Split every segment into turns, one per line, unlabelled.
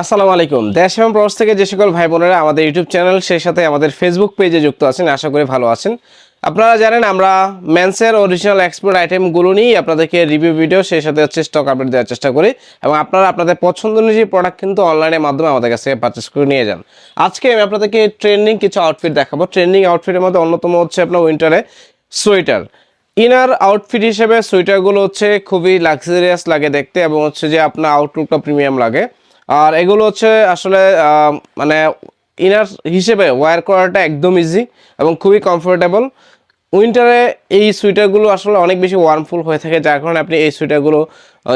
আসসালামু আলাইকুম। দেশ এবং প্রবাস থেকে যে সকল ভাই বোনেরা আমাদের ইউটিউব চ্যানেল, সেই সাথে আমাদের ফেসবুক পেজে যুক্ত আছেন, আশা করি ভালো আছেন। আপনারা জানেন, আমরা মেন্সের অরিজিনাল এক্সপোর্ট আইটেমগুলো নিয়েই আপনাদেরকে রিভিউ ভিডিও সেই সাথে হচ্ছে স্টক আপডেট দেওয়ার চেষ্টা করি এবং আপনারা আপনাদের পছন্দ অনুযায়ী প্রোডাক্ট কিন্তু অনলাইনের মাধ্যমে আমাদের কাছে পারচেস করে নিয়ে যান। আজকে আমি আপনাদেরকে ট্রেন্ডিং কিছু আউটফিট দেখাবো। ট্রেন্ডিং আউটফিটের মধ্যে অন্যতম হচ্ছে আপনার উইন্টারে সোয়েটার ইনার আউটফিট হিসেবে সোয়েটারগুলো হচ্ছে খুবই লাক্সারিয়াস লাগে দেখতে এবং হচ্ছে যে আপনার আউটলুকটা প্রিমিয়াম লাগে। আর এগুলো হচ্ছে আসলে মানে ইনার হিসেবে ওয়্যার করাটা একদম ইজি এবং খুবই কমফোর্টেবল উইন্টারে এই সোয়েটারগুলো আসলে অনেক বেশি ওয়ার্মফুল হয়ে থাকে, যার কারণে আপনি এই সোয়েটারগুলো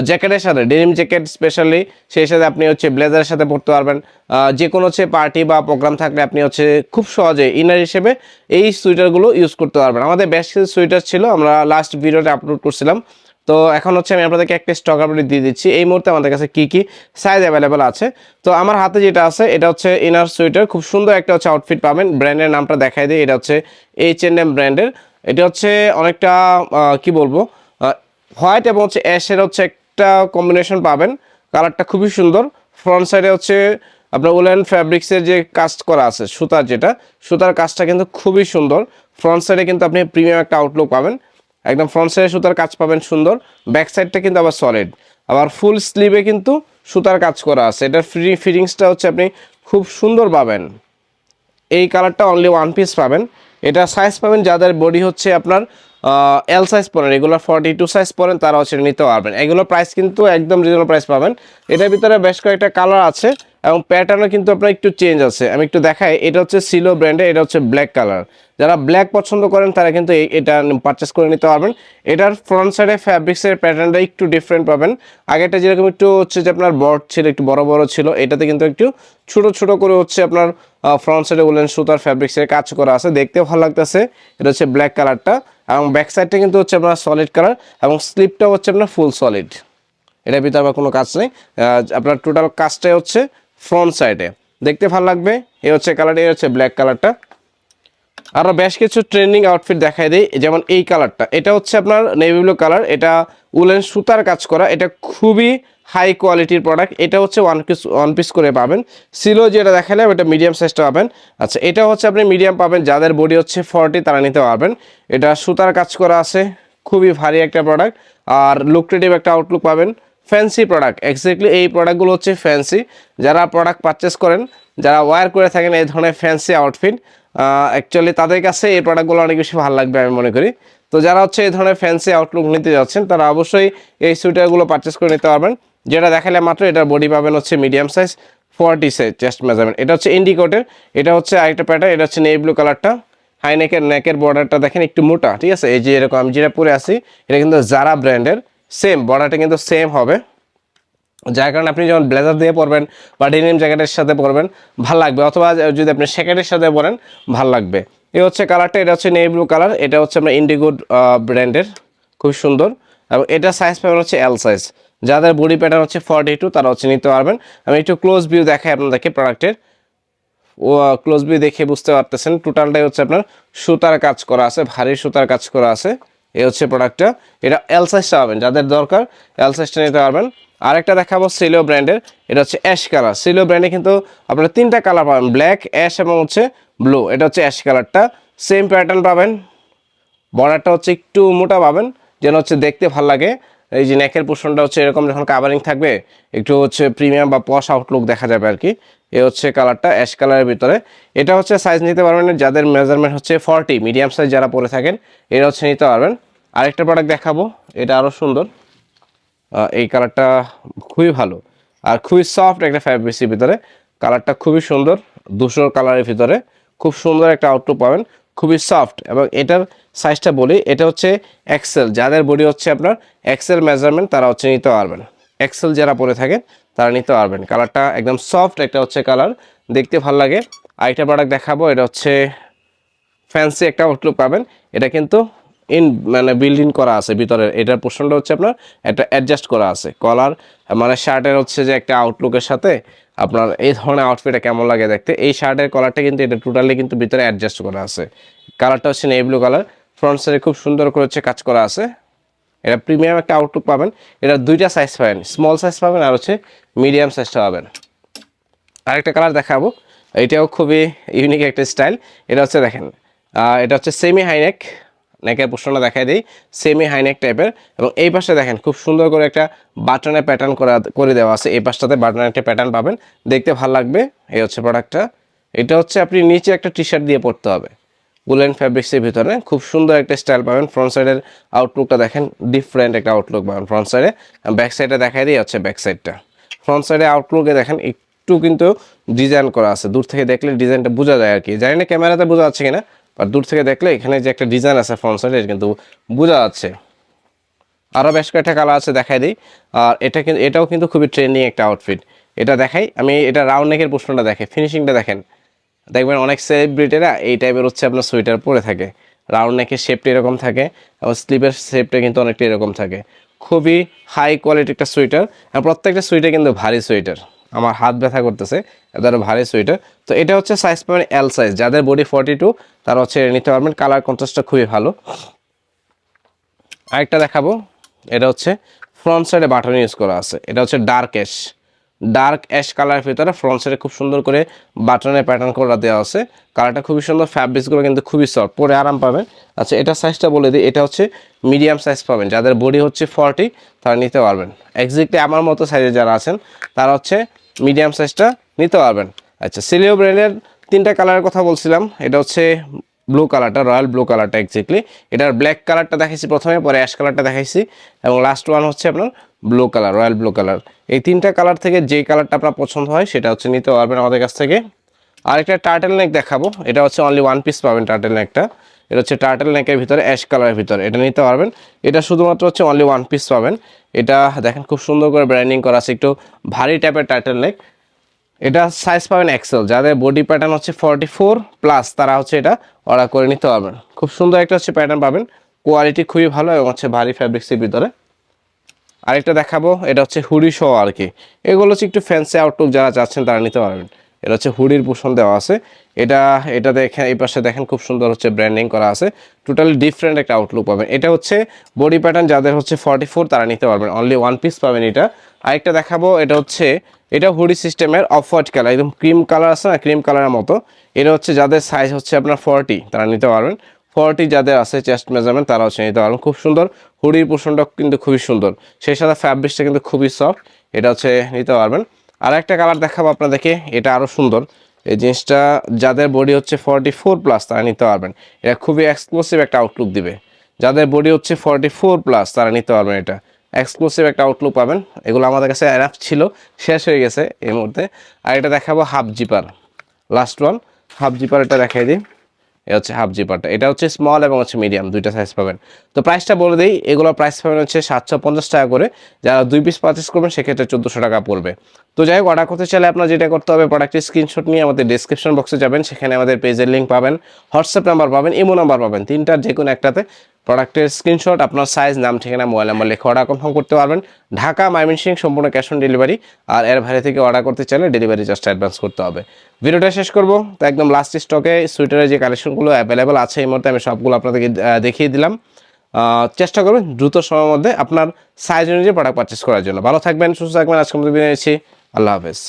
জ্যাকেটের সাথে ডেনিম জ্যাকেট স্পেশালি সেই সাথে আপনি হচ্ছে ব্লেজারের সাথে পরতে পারবেন। যে কোনো হচ্ছে পার্টি বা প্রোগ্রাম থাকলে আপনি হচ্ছে খুব সহজে ইনার হিসেবে এই সোয়েটারগুলো ইউজ করতে পারবেন। আমাদের বেশ কিছু সোয়েটার ছিল, আমরা লাস্ট ভিডিওতে আপলোড করছিলাম। তো এখন হচ্ছে আমি আপনাদেরকে একটা স্টক আপডেট দিয়ে দিচ্ছি। এই মুহূর্তে আমাদের কাছে কি কি সাইজ অ্যাভেলেবেল আছে? তো আমার হাতে যেটা আছে, এটা হচ্ছে ইনার সোয়েটার খুব সুন্দর একটা হচ্ছে আউটফিট পাবেন। ব্র্যান্ডের নামটা দেখাই দিই, এটা হচ্ছে এইচ এন এম ব্র্যান্ডের এটা হচ্ছে অনেকটা কি বলব হোয়াইট এবং হচ্ছে অ্যাশের হচ্ছে একটা কম্বিনেশন পাবেন। কালারটা খুবই সুন্দর। ফ্রন্ট সাইডে হচ্ছে আপনার উলেন ফ্যাব্রিক্সের যে কাজ করা আছে, সুতার যেটা, সুতার কাজটা কিন্তু খুবই সুন্দর। ফ্রন্ট সাইডে কিন্তু আপনি প্রিমিয়াম একটা আউটলুক পাবেন। একদম ফ্রন্ট সাইডে সুতার কাজ পাবেন সুন্দর ব্যাক সাইডটা কিন্তু আবার সলিড আবার ফুল স্লিভে কিন্তু সুতার কাজ করা আছে। এটার ফ্রি ফিটিংসটা হচ্ছে আপনি খুব সুন্দর পাবেন। এই কালারটা অনলি ওয়ান পিস পাবেন। এটা সাইজ পাবেন, যাদের বডি হচ্ছে আপনার এল সাইজ পরেন এগুলো ফর্টি টু সাইজ পরেন তারা হচ্ছে নিতে পারবেন। এগুলোর প্রাইস কিন্তু একদম রিজনেবল প্রাইস পাবেন। এটার ভিতরে বেশ কয়েকটা কালার আছে। এবং প্যাটার্নও কিন্তু আপনার একটু চেঞ্জ আছে। আমি একটু দেখাই, এটা হচ্ছে সিলো ব্র্যান্ডে এটা হচ্ছে ব্ল্যাক কালার যারা ব্ল্যাক পছন্দ করেন, তারা কিন্তু এটা পারচেস করে নিতে পারবেন। এটার ফ্রন্ট সাইডে ফ্যাব্রিক্সের প্যাটার্নটা একটু ডিফারেন্ট পাবেন। আগেটা যেরকম একটু হচ্ছে যে আপনার বড় ছিল, একটু বড় বড় ছিল, এটাতে কিন্তু একটু ছোট ছোট করে হচ্ছে আপনার ফ্রন্ট সাইডে উলেন সুতার ফ্যাব্রিক্সের কাজ করা আছে। দেখতে ভালো লাগতেছে, এটা হচ্ছে ব্ল্যাক কালারটা এবং ব্যাক সাইডটা কিন্তু হচ্ছে আপনার সলিড কালার এবং স্লিপটা হচ্ছে আপনার ফুল সলিড এটার ভিতরে আবার কোনো কাজ নেই। আপনার টোটাল কাজটাই হচ্ছে ফ্রন্ট সাইডে দেখতে ভালো লাগবে। এ হচ্ছে কালারটা এ হচ্ছে ব্ল্যাক কালারটা আরও বেশ কিছু ট্রেন্ডিং আউটফিট দেখাই দিই, যেমন এই কালারটা এটা হচ্ছে আপনার নেভি ব্লু কালার এটা উলেন সুতার কাজ করা। এটা খুবই হাই কোয়ালিটির প্রোডাক্ট এটা হচ্ছে ওয়ান পিস ওয়ান পিস করে পাবেন। সিলো যেটা দেখালাম, এটা মিডিয়াম সাইজটা পাবেন। আচ্ছা এটা হচ্ছে আপনি মিডিয়াম পাবেন। যাদের বডি হচ্ছে ফর্টি তারা নিতে পারবেন। এটা সুতার কাজ করা আছে। খুবই ভারী একটা প্রোডাক্ট আর লুক্রেটিভ একটা আউটলুক পাবেন। ফ্যান্সি প্রোডাক্ট এক্স্যাক্টলি এই প্রোডাক্টগুলো হচ্ছে ফ্যান্সি যারা প্রোডাক্ট পারচেস করেন, যারা ওয়্যার করে থাকেন এই ধরনের ফ্যান্সি আউটফিট অ্যাকচুয়ালি তাদের কাছে এই প্রোডাক্টগুলো অনেক বেশি ভালো লাগবে আমি মনে করি। তো যারা হচ্ছে এই ধরনের ফ্যান্সি আউটলুক নিতে যাচ্ছেন, তারা অবশ্যই এই সুইটারগুলো পারচেস করে নিতে পারবেন। যেটা দেখালে মাত্র এটার বডি পাবেন হচ্ছে medium size forty size chest measurement এটা হচ্ছে ইন্ডিকোটের এটা হচ্ছে আরেকটা প্যাটার্ন এটা হচ্ছে নেই ব্লু কালারটা হাই নেকের নেকের বর্ডারটা দেখেন একটু মোটা, ঠিক আছে? এই যে এরকম, আমি যেটা পরে আছি, এটা কিন্তু জারা ব্র্যান্ডের সেম বর্ডারটা কিন্তু সেম হবে। যার কারণে আপনি যখন ব্লেজার দিয়ে পরবেন বা ডেনিম জ্যাকেটের সাথে পরবেন, ভালো লাগবে। অথবা যদি আপনি শ্যাকেটের সাথে পরেন, ভালো লাগবে। এই হচ্ছে কালারটা এটা হচ্ছে নেই ব্লু কালার এটা হচ্ছে আপনার ইন্ডিগো ব্র্যান্ডের খুব সুন্দর। এবং এটা সাইজ পাবেন হচ্ছে এল সাইজ যাদের বডি প্যাটার্ন হচ্ছে ফর্টি টু তারা হচ্ছে নিতে পারবেন। আমি একটু ক্লোজ ভিউ দেখাই আপনাদেরকে প্রোডাক্টের ও ক্লোজ ভিউ দেখে বুঝতে পারতেছেন টোটালটাই হচ্ছে আপনার সুতার কাজ করা আছে, ভারী সুতার কাজ করা আছে। এই হচ্ছে প্রোডাক্টটা এটা এল সাইজটা পাবেন, যাদের দরকার এল সাইজটা নিতে পারবেন। আরেকটা দেখাবো সিলো ব্র্যান্ডের এটা হচ্ছে অ্যাশ কালার সিলো ব্র্যান্ডে কিন্তু আপনারা তিনটা কালার পাবেন ব্ল্যাক অ্যাশ এবং হচ্ছে ব্লু এটা হচ্ছে অ্যাশ কালারটা সেম প্যাটার্ন পাবেন। বর্ডারটা হচ্ছে একটু মোটা পাবেন, যেন হচ্ছে দেখতে ভালো লাগে। এই যে নেকের পোর্শনটা হচ্ছে এরকম যখন কাভারিং থাকবে, একটু হচ্ছে প্রিমিয়াম বা পশ আউটলুক দেখা যাবে আর কি। এ হচ্ছে কালারটা, অ্যাশ কালারের ভিতরে। এটা হচ্ছে সাইজ নিতে পারবেন যাদের মেজারমেন্ট হচ্ছে ফর্টি মিডিয়াম সাইজ যারা পরে থাকেন এটা হচ্ছে নিতে পারবেন। আরেকটা প্রোডাক্ট দেখাবো, এটা আরও সুন্দর। এই কালারটা খুবই ভালো আর খুবই সফট একটা ফ্যাব্রিক্সের ভিতরে। কালারটা খুবই সুন্দর দুশোর কালারের ভিতরে। খুব সুন্দর একটা আউটলুক পাবেন, খুবই সফট এবং এটার সাইজটা বলি, এটা হচ্ছে এক্সেল যাদের বডি হচ্ছে আপনার এক্সেল মেজারমেন্ট তারা হচ্ছে নিতে পারবেন। এক্সেল যারা পরে থাকেন তারা নিতে পারবেন। কালারটা একদম সফট একটা হচ্ছে কালার। দেখতে ভালো লাগে। আরেকটা প্রোডাক্ট দেখাবো, এটা হচ্ছে ফ্যান্সি একটা আউটলুক পাবেন। এটা কিন্তু ইন মানে বিল্ড ইন করা আছে ভিতরে। এটার পোর্শনটা হচ্ছে আপনার একটা অ্যাডজাস্ট করা আছে কলার মানে শার্টের হচ্ছে যে একটা আউটলুকের সাথে আপনার এই ধরনের আউটফিটটা কেমন লাগে দেখতে। এই শার্টের কলারটা কিন্তু এটা টোটালি কিন্তু ভিতরে অ্যাডজাস্ট করা আছে। কালারটা হচ্ছে নেই ব্লু কালার ফ্রন্ট সাইডে খুব সুন্দর করে হচ্ছে কাজ করা আছে। এটা প্রিমিয়াম একটা আউটলুক পাবেন। এটা দুইটা সাইজ পাবেন স্মল সাইজ পাবেন আর হচ্ছে মিডিয়াম সাইজটা পাবেন। আরেকটা কালার দেখাবো, এটাও খুবই ইউনিক একটা স্টাইল এটা হচ্ছে দেখেন এটা হচ্ছে সেমি হাইনেক নেকের পোষণটা দেখাই দিই। সেমি হাইনেক টাইপের এবং এই পাশে দেখেন, খুব সুন্দর করে একটা বাটনের প্যাটার্ন করা, করে দেওয়া আছে। এই পাশটাতে বাটনের একটা প্যাটার্ন পাবেন। দেখতে ভালো লাগবে, এই হচ্ছে প্রোডাক্টটা এটা হচ্ছে আপনি নিচে একটা টি শার্ট দিয়ে পরতে হবে। উলেন ফ্যাব্রিক্সের ভিতরে খুব সুন্দর একটা স্টাইল পাবেন। ফ্রন্ট সাইডের আউটলুকটা দেখেন ডিফারেন্ট একটা আউটলুক পাবেন ফ্রন্ট সাইডে ব্যাক সাইডে দেখাই দিয়ে হচ্ছে ব্যাক সাইডটা ফ্রন্ট সাইডে আউটলুকে দেখেন, একটু কিন্তু ডিজাইন করা আছে। দূর থেকে দেখলে ডিজাইনটা বোঝা যায় আর কি। জানি না ক্যামেরাতে বোঝা যাচ্ছে কিনা বাট দূর থেকে দেখলে এখানে যে একটা ডিজাইন আছে ফ্রন্ট সাইডে কিন্তু বোঝা যাচ্ছে। আরও বেশ কয়েকটা কালার আছে, দেখাই দিই। আর এটা কিন্তু এটাও কিন্তু খুবই ট্রেন্ডিং একটা আউটফিট এটা দেখাই, আমি এটা রাউন্ড নেকের প্রশ্নটা দেখে ফিনিশিংটা দেখেন। দেখবেন অনেক সেলিব্রিটিরা এই টাইপের হচ্ছে আপনার সোয়েটার পরে থাকে। রাউন্ড নেকের শেপটা এরকম থাকে এবং স্লিপের শেপটা কিন্তু অনেকটা এরকম থাকে। খুবই হাই কোয়ালিটি একটা সোয়েটার আর প্রত্যেকটা সোয়েটার কিন্তু ভারী সোয়েটার আমার হাত ব্যথা করতেছে আরও ভারী সোয়েটার তো এটা হচ্ছে সাইজ পাবেন এল সাইজ যাদের বডি ফর্টি টু তারা হচ্ছে নিতে পারবেন। কালার কন্ট্রাস্টটা খুবই ভালো। আরেকটা দেখাবো, এটা হচ্ছে ফ্রন্ট সাইডে বাটন ইউজ করা আছে। এটা হচ্ছে ডার্ক অ্যাশ ডার্ক অ্যাশ কালারের ভিতরে ফ্রন্ট সাইডে খুব সুন্দর করে বাটনের প্যাটার্ন করা দেওয়া আছে। কালারটা খুবই সুন্দর ফ্যাব্রিক্সগুলো কিন্তু খুবই সফট পরে আরাম পাবেন। আচ্ছা এটা সাইজটা বলে দিই, এটা হচ্ছে মিডিয়াম সাইজ পাবেন। যাদের বডি হচ্ছে ফর্টি তারা নিতে পারবেন। এক্স্যাক্টলি আমার মতো সাইজে যারা আছেন, তারা হচ্ছে মিডিয়াম সাইজটা নিতে পারবেন। আচ্ছা সিলিও ব্র্যান্ডের তিনটা কালারের কথা বলছিলাম, এটা হচ্ছে ব্লু কালারটা রয়্যাল ব্লু কালারটা এক্স্যাক্টলি এটার ব্ল্যাক কালারটা দেখাইছি প্রথমে, পরে অ্যাশ কালারটা দেখাইছি। এবং লাস্ট ওয়ান হচ্ছে আপনার blue colour royal blue colour এই তিনটা কালার থেকে যে কালারটা আপনার পছন্দ হয়, সেটা হচ্ছে নিতে পারবেন আমাদের কাছ থেকে। আরেকটা টার্টেল নেক দেখাবো। এটা হচ্ছে অনলি ওয়ান পিস পাবেন টার্টেল নেকটা এটা হচ্ছে টার্টেল নেকের ভিতরে অ্যাশ কালারের ভিতরে। এটা নিতে পারবেন। এটা শুধুমাত্র হচ্ছে অনলি ওয়ান পিস পাবেন। এটা দেখেন খুব সুন্দর করে ব্র্যান্ডিং করা আছে, একটু ভারী টাইপের টার্টেল নেক এটা সাইজ পাবেন এক্সেল যাদের বডি প্যাটার্ন হচ্ছে ফর্টি ফোর প্লাস তারা হচ্ছে এটা অর্ডার করে নিতে পারবেন। খুব সুন্দর একটা হচ্ছে প্যাটার্ন পাবেন। কোয়ালিটি খুবই ভালো এবং হচ্ছে ভারী ফ্যাব্রিক্সের ভিতরে। আরেকটা দেখাবো, এটা হচ্ছে হুডি শো আর কি। এগুলো হচ্ছে একটু ফ্যান্সি আউটলুক যারা চাচ্ছেন তারা নিতে পারবেন। এটা হচ্ছে হুডির পোষণ দেওয়া আছে। এটা এটা দেখেন, এই পাশে দেখেন খুব সুন্দর হচ্ছে ব্র্যান্ডিং করা আছে। টোটালি ডিফারেন্ট একটা আউটলুক পাবেন। এটা হচ্ছে বডি প্যাটার্ন যাদের হচ্ছে ফর্টি ফোর তারা নিতে পারবেন। অনলি ওয়ান পিস পাবেন এটা। আরেকটা দেখাবো, এটা হচ্ছে, এটা হুডি সিস্টেমের অফ হোয়াইট কালার একদম ক্রিম কালার আছে না ক্রিম কালারের মতো। এটা হচ্ছে যাদের সাইজ হচ্ছে আপনার ফর্টি তারা নিতে পারবেন। ফর্টি যাদের আছে চেস্ট মেজারমেন্ট তারাও হচ্ছে নিতে পারবেন খুব সুন্দর। হুডির পোষণটা কিন্তু খুবই সুন্দর। সেই সাথে ফ্যাব্রিক্সটা কিন্তু খুবই সফট এটা হচ্ছে নিতে পারবেন। আর একটা কালার দেখাবো আপনাদেরকে। এটা আরও সুন্দর। এই জিনিসটা যাদের বডি হচ্ছে ফর্টি ফোর প্লাস তারা নিতে পারবেন। এটা খুবই এক্সক্লুসিভ একটা আউটলুক দিবে। যাদের বডি হচ্ছে ফর্টি ফোর প্লাস তারা নিতে পারবেন এটা। এক্সক্লুসিভ একটা আউটলুক পাবেন। এগুলো আমাদের কাছে অ্যানাফ ছিল। শেষ হয়ে গেছে এই মুহূর্তে। আর এটা দেখাবো half zipper last one half zipper এটা দেখাই দিই। এটা হচ্ছে হাফ জিপারটা এটা হচ্ছে স্মল এবং হচ্ছে মিডিয়াম দুইটা সাইজ পাবেন। তো প্রাইসটা বলে দিই এগুলোর প্রাইস পাবেন হচ্ছে সাতশো পঞ্চাশ টাকা করে। যারা দুই পিস পারচেস করবেন, সেক্ষেত্রে চোদ্দোশো টাকা পড়বে। তো যাই হোক অর্ডার করতে চাইলে আপনার যেটা করতে হবে প্রোডাক্টের স্ক্রিনশট নিয়ে আমাদের ডিসক্রিপশন বক্সে যাবেন। সেখানে আমাদের পেজের লিঙ্ক পাবেন হোয়াটসঅ্যাপ নাম্বার পাবেন ইমো নাম্বার পাবেন। তিনটার যে কোনো একটাতে প্রোডাক্টের স্ক্রিনশট আপনার সাইজ নাম, ঠিকানা মোবাইল নাম্বার লেখা অর্ডার কনফার্ম করতে পারবেন। ঢাকা মাইমিনসিং সম্পূর্ণ ক্যাশ অন ডেলিভারি আর এর বাইরে থেকে অর্ডার করতে চাইলে ডেলিভারি জাস্ট অ্যাডভান্স করতে হবে। ভিডিওটা শেষ করব। তো একদম লাস্ট স্টকে সুইটারের যে কালেকশনগুলো অ্যাভেলেবেল আছে এই মুহূর্তে আমি সবগুলো আপনাদেরকে দেখিয়ে দিলাম। চেষ্টা করবেন দ্রুত সময়ের মধ্যে আপনার সাইজ অনুযায়ী প্রোডাক্ট পারচেস করার জন্য। ভালো থাকবেন, সুস্থ থাকবেন। আজকে মতো বিদায় আল্লাহ হাফেজ।